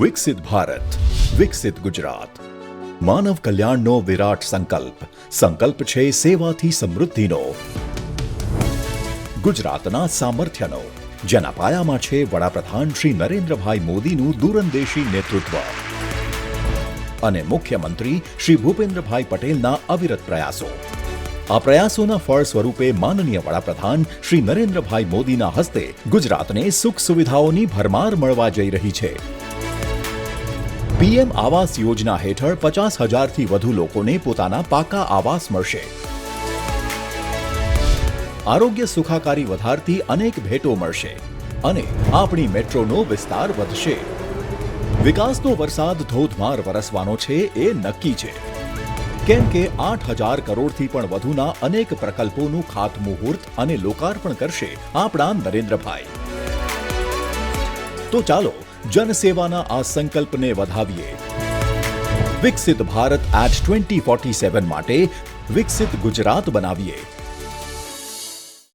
વિકસિત ભારત, વિકસિત ગુજરાત. માનવ કલ્યાણનો વિરાટ સંકલ્પ. સંકલ્પ છે સેવાથી સમૃદ્ધિનો. ગુજરાતના સામર્થ્યનો. જેના પાયામાં છે વડાપ્રધાન શ્રી નરેન્દ્રભાઈ મોદીનું દૂરંદેશી નેતૃત્વ. અને મુખ્યમંત્રી શ્રી ભૂપેન્દ્રભાઈ પટેલના અવિરત પ્રયાસો. આ પ્રયાસોના ફળ સ્વરૂપે માનનીય વડાપ્રધાન શ્રી નરેન્દ્રભાઈ મોદીના હસ્તે ગુજરાતને સુખ સુવિધાઓની ભરમાર મળવા જઈ રહી છે. પીએમ આવાસ યોજના હેઠળ પચાસ હજારથી વધુ લોકોને પોતાના પાકા આવાસ મળશે. આરોગ્ય સુખાકારી વધારતી અનેક ભેટો મળશે અને આપણી મેટ્રોનો વિસ્તાર વધશે. વિકાસનો વરસાદ ધોધમાર વરસવાનો છે એ નક્કી છે. કેમ કે આઠ હજાર કરોડથી પણ વધુના અનેક પ્રકલ્પોનું ખાતમુહૂર્ત અને લોકાર્પણ કરશે આપણા નરેન્દ્રભાઈ. તો ચાલો જનસેવાના આ સંકલ્પને વધાવીએ. વિકસિત Bharat at twenty forty seven માટે વિકસિત ગુજરાત બનાવીએ.